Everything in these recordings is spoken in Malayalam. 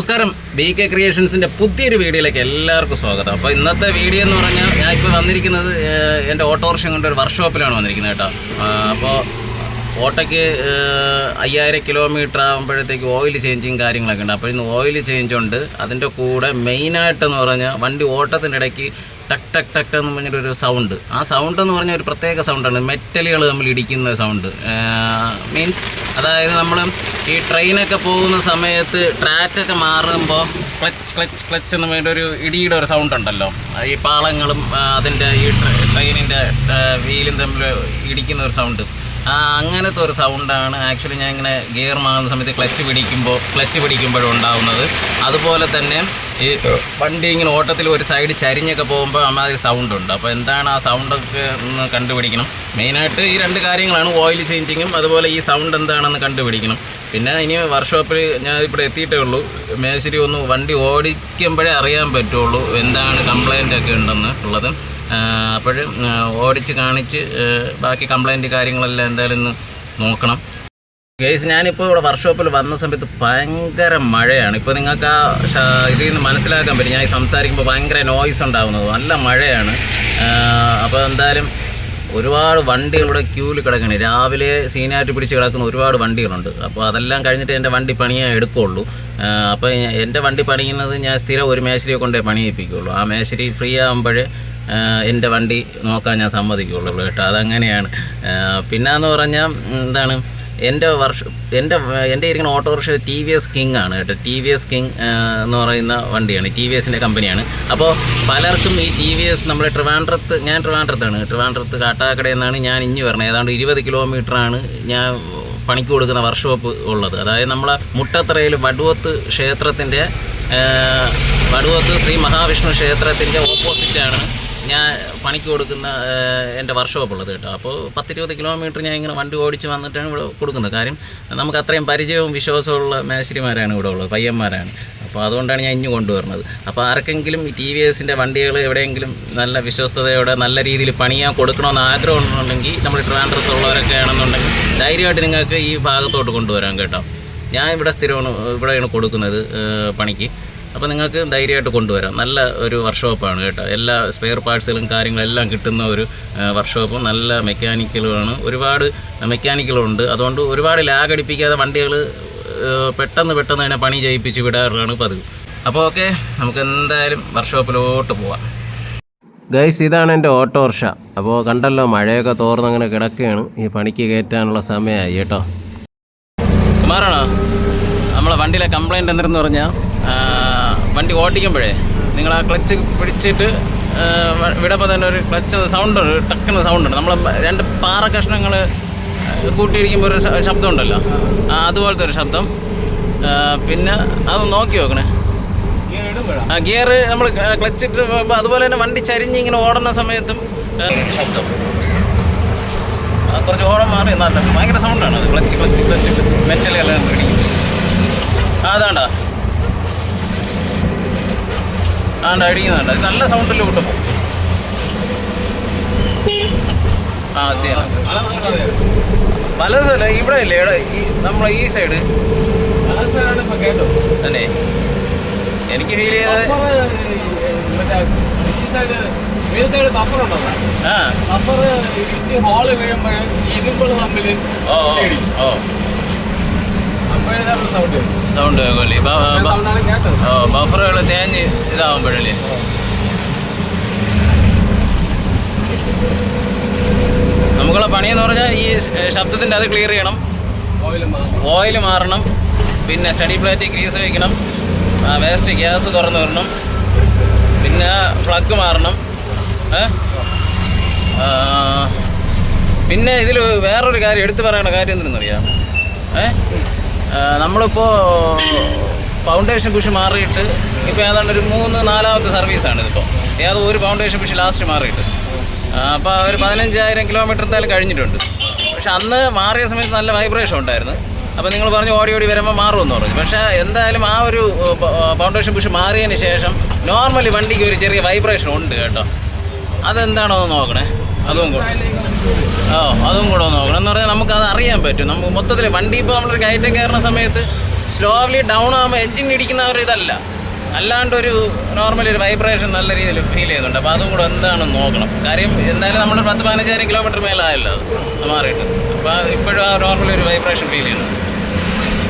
നമസ്കാരം. ബി കെ ക്രിയേഷൻസിന്റെ പുതിയൊരു വീഡിയോയിലേക്ക് എല്ലാവർക്കും സ്വാഗതം. അപ്പോൾ ഇന്നത്തെ വീഡിയോ എന്ന് പറഞ്ഞാൽ ഞാൻ ഇപ്പോൾ വന്നിരിക്കുന്നത് എന്റെ ഓട്ടോറിക്ഷ കൊണ്ട് ഒരു വർക്ക്ഷോപ്പിലാണ് വന്നിരിക്കുന്നത് കേട്ടോ. അപ്പോൾ ഓട്ടോയ്ക്ക് അയ്യായിരം കിലോമീറ്റർ ആകുമ്പോഴത്തേക്ക് ഓയിൽ ചേഞ്ചിങ് കാര്യങ്ങളൊക്കെ ഉണ്ട്. അപ്പോൾ ഇന്ന് ഓയിൽ ചേഞ്ച് ഉണ്ട്. അതിന്റെ കൂടെ മെയിനായിട്ടെന്ന് പറഞ്ഞാൽ വണ്ടി ഓട്ടത്തിന്റെ ഇടയ്ക്ക് ടക്ക് ടക് ടക് എന്ന് പറഞ്ഞൊരു സൗണ്ട് ആ സൗണ്ട് എന്ന് പറഞ്ഞ ഒരു പ്രത്യേക സൗണ്ടാണ് മെറ്റലുകൾ തമ്മിൽ ഇടിക്കുന്ന സൗണ്ട് മീൻസ് അതായത് നമ്മൾ ഈ ട്രെയിനൊക്കെ പോകുന്ന സമയത്ത് ട്രാക്കൊക്കെ മാറുമ്പോൾ ക്ലച്ച് ക്ലച്ച് ക്ലച്ച് എന്ന് പറഞ്ഞിട്ട് ഒരു ഇടിയുടെ ഒരു സൗണ്ട് ഉണ്ടല്ലോ. ഈ പാളങ്ങളും അതിന്റെ ഈ ട്രെയിനിന്റെ വീലും തമ്മിൽ ഇടിക്കുന്ന ഒരു സൗണ്ട് അങ്ങനത്തെ ഒരു സൗണ്ടാണ് ആക്ച്വലി ഞാൻ ഇങ്ങനെ ഗിയർ മാറുന്ന സമയത്ത് ക്ലച്ച് പിടിക്കുമ്പോൾ ക്ലച്ച് പിടിക്കുമ്പോഴും ഉണ്ടാവുന്നത്. അതുപോലെ തന്നെ ഈ വണ്ടി ഇങ്ങനെ ഓട്ടത്തിൽ ഒരു സൈഡ് ചരിഞ്ഞൊക്കെ പോകുമ്പോൾ അമ്മാതിരി സൗണ്ട് ഉണ്ട്. അപ്പോൾ എന്താണ് ആ സൗണ്ടൊക്കെ ഒന്ന് കണ്ടുപിടിക്കണം. മെയിനായിട്ട് ഈ രണ്ട് കാര്യങ്ങളാണ് ഓയിൽ ചേഞ്ചിങ്ങും അതുപോലെ ഈ സൗണ്ട് എന്താണെന്ന് കണ്ടുപിടിക്കണം. പിന്നെ ഇനി വർക്ക്ഷോപ്പിൽ ഞാൻ ഇവിടെ എത്തിയിട്ടേ ഉള്ളൂ. മേശരി ഒന്ന് വണ്ടി ഓടിക്കുമ്പോഴേ അറിയാൻ പറ്റുള്ളൂ എന്താണ് കംപ്ലൈന്റ് ഒക്കെ ഉണ്ടെന്ന് ഉള്ളത്. അപ്പോൾ ഓടിച്ച് കാണിച്ച് ബാക്കി കംപ്ലൈന്റ് കാര്യങ്ങളെല്ലാം എന്തായാലും ഒന്ന് നോക്കണം. കേസ് ഞാനിപ്പോൾ ഇവിടെ വർക്ക്ഷോപ്പിൽ വന്ന സമയത്ത് ഭയങ്കര മഴയാണ്. ഇപ്പോൾ നിങ്ങൾക്ക് ആ ഇതിൽ നിന്ന് മനസ്സിലാക്കാൻ പറ്റും. ഞാൻ സംസാരിക്കുമ്പോൾ ഭയങ്കര നോയ്സ് ഉണ്ടാകുന്നത് നല്ല മഴയാണ്. അപ്പോൾ എന്തായാലും ഒരുപാട് വണ്ടികൾ ഇവിടെ ക്യൂവിൽ കിടക്കണേ. രാവിലെ സീനായിട്ട് പിടിച്ച് കിടക്കുന്ന ഒരുപാട് വണ്ടികളുണ്ട്. അപ്പോൾ അതെല്ലാം കഴിഞ്ഞിട്ട് എന്റെ വണ്ടി പണിയേ എടുക്കുകയുള്ളൂ അപ്പോൾ എന്റെ വണ്ടി പണിയുന്നത് ഞാൻ സ്ഥിരം ഒരു മേശരിയെ കൊണ്ടേ പണിയിപ്പിക്കുകയുള്ളൂ ആ മേശരി ഫ്രീ ആകുമ്പോഴേ എന്റെ വണ്ടി നോക്കാൻ ഞാൻ സമ്മതിക്കുള്ളൂ കേട്ടോ. അതങ്ങനെയാണ്. പിന്നെന്ന് പറഞ്ഞാൽ എന്താണ് എന്റെ വർഷ എന്റെ എന്റെ ഇരിക്കുന്ന autorickshaw T V S king ആണ് കേട്ടോ. ടി വി എസ് കിങ് എന്ന് പറയുന്ന വണ്ടിയാണ്. ടി വി എസിന്റെ കമ്പനിയാണ്. അപ്പോൾ പലർക്കും ഈ ടി വി എസ് നമ്മുടെ ട്രിവാൻഡ്രത്ത് ഞാൻ ട്രിവാൻഡ്രത്താണ്. ട്രിവാൻഡ്രത്ത് കാട്ടാക്കടയിൽ നിന്നാണ് ഞാൻ ഇഞ്ഞു വരണത് ഏതാണ്ട് ഇരുപത് കിലോമീറ്ററാണ് ഞാൻ പണിക്ക് കൊടുക്കുന്ന വർക്ക്ഷോപ്പ് ഉള്ളത്. അതായത് നമ്മളെ മുട്ടത്തറയിൽ വടുവത്ത് ക്ഷേത്രത്തിന്റെ വടുവത്ത് ശ്രീ മഹാവിഷ്ണു ക്ഷേത്രത്തിന്റെ ഓപ്പോസിറ്റാണ് ഞാൻ പണിക്ക് കൊടുക്കുന്ന എന്റെ വർഷോപ്പ് ഉള്ളത് കേട്ടോ. അപ്പോൾ പത്തിരുപത് കിലോമീറ്റർ ഞാൻ ഇങ്ങനെ വണ്ടി ഓടിച്ച് വന്നിട്ടാണ് ഇവിടെ കൊടുക്കുന്നത്. കാര്യം നമുക്ക് അത്രയും പരിചയവും വിശ്വാസമുള്ള മേശരിമാരാണ് ഇവിടെ ഉള്ളത് പയ്യന്മാരാണ്. അപ്പോൾ അതുകൊണ്ടാണ് ഞാൻ ഇഞ്ഞു കൊണ്ടുവരുന്നത്. അപ്പോൾ ആർക്കെങ്കിലും ടി വി എസിന്റെ വണ്ടികൾ എവിടെയെങ്കിലും നല്ല വിശ്വസ്തയോടെ നല്ല രീതിയിൽ പണിയാൻ കൊടുക്കണമെന്ന് ആഗ്രഹം ഉണ്ടെങ്കിൽ നമ്മൾ ഉള്ളവരൊക്കെ ആണെന്നുണ്ടെങ്കിൽ ധൈര്യമായിട്ട് നിങ്ങൾക്ക് ഈ ഭാഗത്തോട്ട് കൊണ്ടുവരാം കേട്ടോ. ഞാൻ ഇവിടെ സ്ഥിരമാണ് ഇവിടെയാണ് കൊടുക്കുന്നത് പണിക്ക്. അപ്പോൾ നിങ്ങൾക്ക് ധൈര്യമായിട്ട് കൊണ്ടുവരാം. നല്ല ഒരു വർക്ക്ഷോപ്പാണ് കേട്ടോ. എല്ലാ സ്പെയർ പാർട്സുകളും കാര്യങ്ങളെല്ലാം കിട്ടുന്ന ഒരു വർക്ക്ഷോപ്പും നല്ല മെക്കാനിക്കലുമാണ്. ഒരുപാട് മെക്കാനിക്കലുണ്ട്. അതുകൊണ്ട് ഒരുപാട് ലാഗ് അടിപ്പിക്കാതെ വണ്ടികൾ പെട്ടെന്ന് പെട്ടെന്ന് തന്നെ പണി ചെയ്യിപ്പിച്ച് വിടാറാണ് പതിവ്. അപ്പോൾ ഓക്കെ നമുക്ക് എന്തായാലും വർക്ക്ഷോപ്പിലോട്ട് പോവാം. ഗൈസ് ഇതാണ് എന്റെ ഓട്ടോറിക്ഷ. അപ്പോൾ കണ്ടല്ലോ മഴയൊക്കെ തോർന്നങ്ങനെ കിടക്കുകയാണ്. ഈ പണിക്ക് കയറ്റാനുള്ള സമയമായി കേട്ടോ. കുമാറാണോ? നമ്മളെ വണ്ടിയിലെ കംപ്ലൈന്റ് എന്തെന്ന് പറഞ്ഞാൽ വണ്ടി ഓടിക്കുമ്പോഴേ നിങ്ങൾ ആ ക്ലച്ച് പിടിച്ചിട്ട് വിടപ്പോൾ തന്നെ ഒരു ക്ലച്ച് സൗണ്ട് ഒരു ടക്കുന്ന സൗണ്ട് ഉണ്ട്. നമ്മൾ രണ്ട് പാറ കഷ്ണങ്ങൾ കൂട്ടിയിടിക്കുമ്പോൾ ഒരു ശബ്ദമുണ്ടല്ലോ. അതുപോലത്തെ ഒരു ശബ്ദം. പിന്നെ അത് നോക്കി നോക്കണേ. ആ ഗിയർ നമ്മൾ ക്ലച്ച് ഇട്ട് അതുപോലെ തന്നെ വണ്ടി ചരിഞ്ഞ് ഇങ്ങനെ ഓടുന്ന സമയത്തും ശബ്ദം. കുറച്ച് ഓടം മാറി നല്ല ഭയങ്കര സൗണ്ടാണ് അത്. Clutch clutch clutch clutch metal എല്ലാം ആ അതാണ്ടാ. ആണ്ട അടിക്കുന്നുണ്ട്. അത് നല്ല സൗണ്ടിൽ വിട്ടു പോകും ആ അത്യാണ് പല സ്ഥലം ഇവിടെ ഇല്ലേ? ഇവിടെ ഈ നമ്മളെ ഈ സൈഡ് തന്നെ. എനിക്ക് ഫീൽ ചെയ്തത് ആ. ഹോൾ വീഴുമ്പോൾ ഇരുമ്പ് തമ്മിൽ ഓ ഓ, സൗണ്ട് കേൾക്കുമല്ലേ? ഓ ബഫറുകൾ തേഞ്ഞ് ഇതാവുമ്പോഴല്ലേ? നമുക്കുള്ള പണിയെന്ന് പറഞ്ഞാൽ ഈ ശബ്ദത്തിന്റെ അത് ക്ലിയർ ചെയ്യണം. ഓയിൽ മാറും ഓയിൽ മാറണം. പിന്നെ സ്റ്റഡി പ്ലേറ്റ് ഗ്രീസ് വയ്ക്കണം വേസ്റ്റ് ഗ്യാസ് തുറന്നു വരണം. പിന്നെ ഫ്ലഗ് മാറണം. പിന്നെ ഇതിൽ വേറൊരു കാര്യം എടുത്തു പറയേണ്ട കാര്യം എന്തെന്നറിയാം ഏ? ആ, നമ്മളിപ്പോൾ ഫൗണ്ടേഷൻ ബുഷ് മാറിയിട്ട് ഇപ്പോൾ ഏതാണ്ട് ഒരു മൂന്ന് നാലാമത്തെ സർവീസാണ് ഇതിപ്പോൾ ഏതോ ഒരു ഫൗണ്ടേഷൻ ബുഷ് ലാസ്റ്റ് മാറിയിട്ട്. അപ്പോൾ ഒരു പതിനഞ്ചായിരം കിലോമീറ്റർ എന്തായാലും കഴിഞ്ഞിട്ടുണ്ട്. പക്ഷെ അന്ന് മാറിയ സമയത്ത് നല്ല വൈബ്രേഷൻ ഉണ്ടായിരുന്നു. അപ്പോൾ നിങ്ങൾ പറഞ്ഞു ഓടി ഓടി വരുമ്പോൾ മാറുമെന്ന് പറഞ്ഞു. പക്ഷേ എന്തായാലും ആ ഒരു ഫൗണ്ടേഷൻ പുഷ് മാറിയതിന് ശേഷം നോർമലി വണ്ടിക്ക് ഒരു ചെറിയ വൈബ്രേഷൻ ഉണ്ട് കേട്ടോ. അതെന്താണോ നോക്കണേ. അതും ഓ അതും കൂടെ നോക്കണം. എന്ന് പറഞ്ഞാൽ നമുക്ക് അത് അറിയാൻ പറ്റും. നമുക്ക് മൊത്തത്തിൽ വണ്ടി ഇപ്പോൾ നമ്മളൊരു കയറ്റം കയറുന്ന സമയത്ത് സ്ലോലി ഡൗൺ ആകുമ്പോൾ എഞ്ചിൻ ഇടിക്കുന്ന ഒരു ഇതല്ല. അല്ലാണ്ട് ഒരു നോർമൽ ഒരു വൈബ്രേഷൻ നല്ല രീതിയിൽ ഫീൽ ചെയ്യുന്നുണ്ട്. അപ്പോൾ അതും കൂടെ എന്താണെന്ന് നോക്കണം. കാര്യം എന്തായാലും നമ്മൾ പത്ത് പതിനഞ്ചായിരം കിലോമീറ്റർ മേലായല്ലോ അത്. മാറിയിട്ട്. അപ്പോൾ ഇപ്പോഴും ആ നോർമൽ ഒരു വൈബ്രേഷൻ ഫീൽ ചെയ്യുന്നു.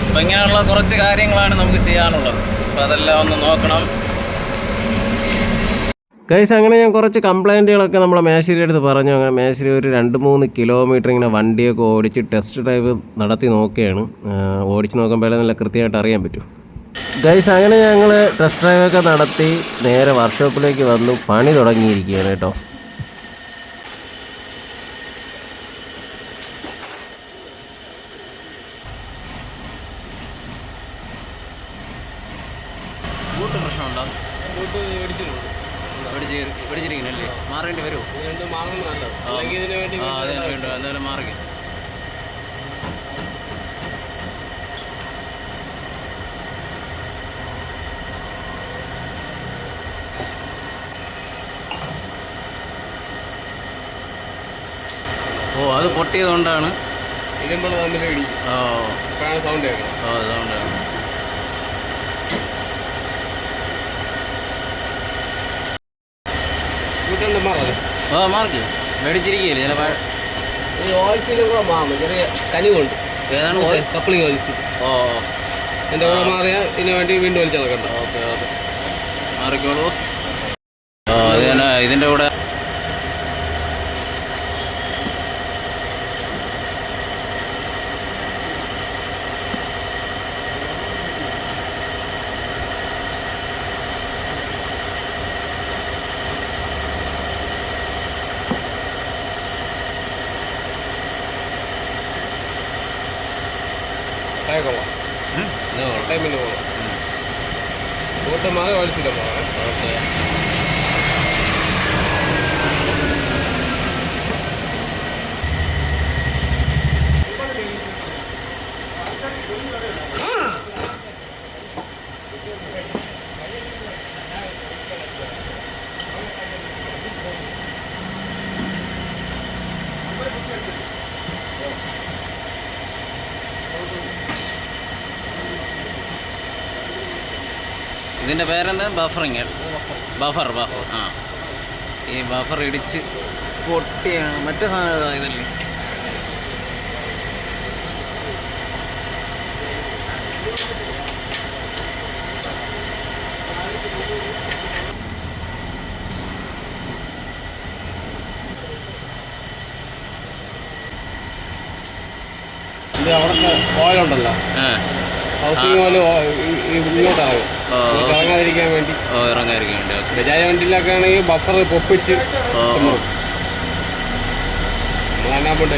അപ്പോൾ ഇങ്ങനെയുള്ള കുറച്ച് കാര്യങ്ങളാണ് നമുക്ക് ചെയ്യാനുള്ളത്. അപ്പോൾ അതെല്ലാം ഒന്ന് നോക്കണം. ഗൈസ് അങ്ങനെ ഞാൻ കുറച്ച് കംപ്ലൈന്റുകളൊക്കെ നമ്മളെ മേശ്ശേരി അടുത്ത് പറഞ്ഞു. അങ്ങനെ മേശ്ശേരി ഒരു രണ്ട് മൂന്ന് കിലോമീറ്റർ ഇങ്ങനെ വണ്ടിയൊക്കെ ഓടിച്ച് ടെസ്റ്റ് ഡ്രൈവ് നടത്തി നോക്കുകയാണ് ഓടിച്ച് നോക്കുമ്പോഴേ നല്ല കൃത്യമായിട്ട് അറിയാൻ പറ്റും. ഗൈസ് അങ്ങനെ ഞങ്ങൾ ടെസ്റ്റ് ഡ്രൈവൊക്കെ നടത്തി നേരെ വർക്ക്ഷോപ്പിലേക്ക് വന്നു. പണി തുടങ്ങിയിരിക്കുകയാണ് കേട്ടോ. പിടിച്ചിരിക്കണല്ലേ? മാറേണ്ടി വരുമോ ആ. അതിന് വേണ്ട. എന്തായാലും മാറിക്കും. ഓ അത് പൊട്ടിയത് കൊണ്ടാണ് ഇരുമ്പോൾ തമ്മിൽ ഇടിക്കും ഓ സൗണ്ട് ഓ മാർക്ക്. മേടിച്ചിരിക്കുകയല്ലേ ചില പഴ- ഈ ഓയിൽസിലും കൂടെ മാറും. ചെറിയ കനിവുണ്ട്. ഏതാണ് ഓയിൽ? കപ്ലിംഗ് ഓയിൽസ് ഓ എന്റെ കൂടെ മാറിയാൽ ഇതിന് വേണ്ടി വീണ്ടും വലിച്ചിളക്കണ്ട ഓക്കെ ഓക്കെ. മാറിക്കോളൂ. ഇതിന്റെ കൂടെ ഉം, ഇത് കൊള്ളാം. ടൈമിന് പോകണം ബൂട്ട് മാറി ഓയിൽസിലും പോകണം ഓക്കെ ഇതിന്റെ പേരെന്താ? ബഫറിങ്. Buffer buffer. ആ. ഈ ബഫർ ഇടിച്ച് പൊട്ടിയാണ്. മറ്റേ സാധനം ഇതല്ലേ അവിടെ അവിടുത്തെ ഓയിലുണ്ടല്ലോ ഹൗസിംഗ് ഓയിൽ ഇങ്ങോട്ടാകും ഇറങ്ങാതിരിക്കാൻ വേണ്ടി. ഇറങ്ങാതിരിക്കാൻ ബജാജ് വണ്ടിയിലൊക്കെ ആണെങ്കിൽ ബഫർ പൊപ്പിച്ച് നമ്മളതിനാ കൊണ്ട്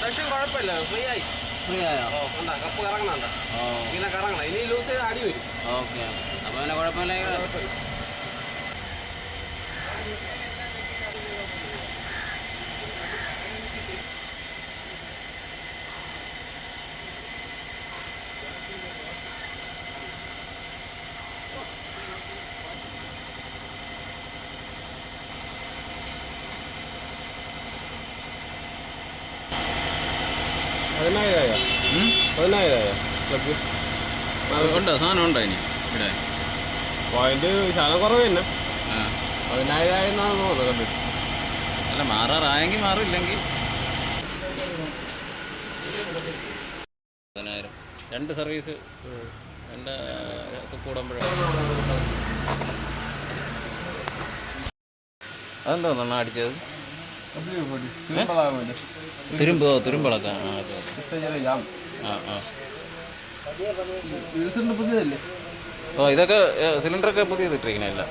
ഇൻഡക്ഷൻ കുഴപ്പമില്ല. ഫ്രീ ആയി. ഫ്രീ ആയോ? ഓ കണ്ടാ. കപ്പ് കറങ്ങണണ്ട ഓ. ഇങ്ങനെ കറങ്ങണം. ഇനി ലൂസ് ചെയ്ത് അടി വരും. ഓക്കെ അപ്പോൾ പിന്നെ കുഴപ്പമില്ല. ഉണ്ടോ? സാധനം ഉണ്ടോ ഇനി ഇവിടെ? പോയിന്റ് ശതം കുറവ് തന്നെ. പതിനായിരം തോന്നുന്നു കണ്ടിട്ട്. അല്ല മാറാറായെങ്കിൽ മാറില്ലെങ്കിൽ പതിനായിരം. രണ്ട് സർവീസ്. രണ്ട് കൂടുമ്പോഴാണ് അതെന്താ നന്നാ അടിച്ചത്? തുരുമ്പോ തുരുമ്പിളക്കാം ഓ ഇതൊക്കെ സിലിണ്ടറൊക്കെ പുതിയത് ഇട്ടിരിക്കണല്ല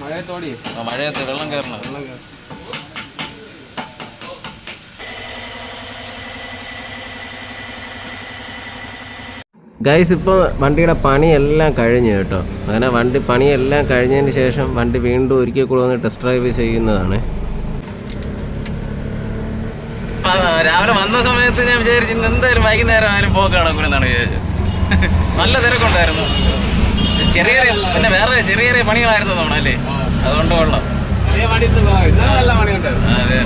മഴയത്തോടി മഴയത്ത് വെള്ളം കയറണം. വെള്ളം കയറും ഗൈസ് ഇപ്പോൾ വണ്ടിയുടെ പണിയെല്ലാം കഴിഞ്ഞു കേട്ടോ. അങ്ങനെ വണ്ടി പണിയെല്ലാം കഴിഞ്ഞതിന് ശേഷം വണ്ടി വീണ്ടും ഒരിക്കൽ കൂടെ വന്ന് ടെസ്റ്റ് ഡ്രൈവ് ചെയ്യുന്നതാണ് രാവിലെ വന്ന സമയത്ത് ഞാൻ വിചാരിച്ചു ഇന്ന് എന്തായാലും വൈകുന്നേരം ആരും പോക്ക് നടക്കുമെന്നാണ് വിചാരിച്ചത്. നല്ല തിരക്കുണ്ടായിരുന്നു. ചെറിയ ചെറിയ പിന്നെ വേറെ ചെറിയ ചെറിയ പണികളായിരുന്നു തോന്നണം അല്ലേ? അതുകൊണ്ട് കൊള്ളാം. അതെ.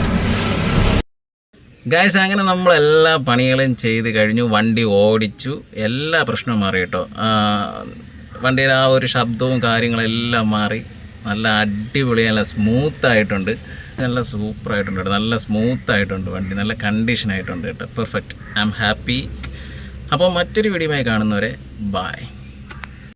ഗായ്സ് അങ്ങനെ നമ്മൾ എല്ലാ പണികളും ചെയ്ത് കഴിഞ്ഞു. വണ്ടി ഓടിച്ചു. എല്ലാ പ്രശ്നവും മാറി കേട്ടോ. വണ്ടിയുടെ ആ ഒരു ശബ്ദവും കാര്യങ്ങളെല്ലാം മാറി. നല്ല അടിപൊളി നല്ല സ്മൂത്ത് ആയിട്ടുണ്ട് നല്ല സൂപ്പർ ആയിട്ടുണ്ട് കേട്ടോ. നല്ല സ്മൂത്ത് ആയിട്ടുണ്ട് വണ്ടി. നല്ല കണ്ടീഷൻ ആയിട്ടുണ്ട് കേട്ടോ. പെർഫെക്റ്റ് ഐ എം ഹാപ്പി അപ്പോൾ മറ്റൊരു വീഡിയോയുമായി കാണുന്നവരെ ബായ്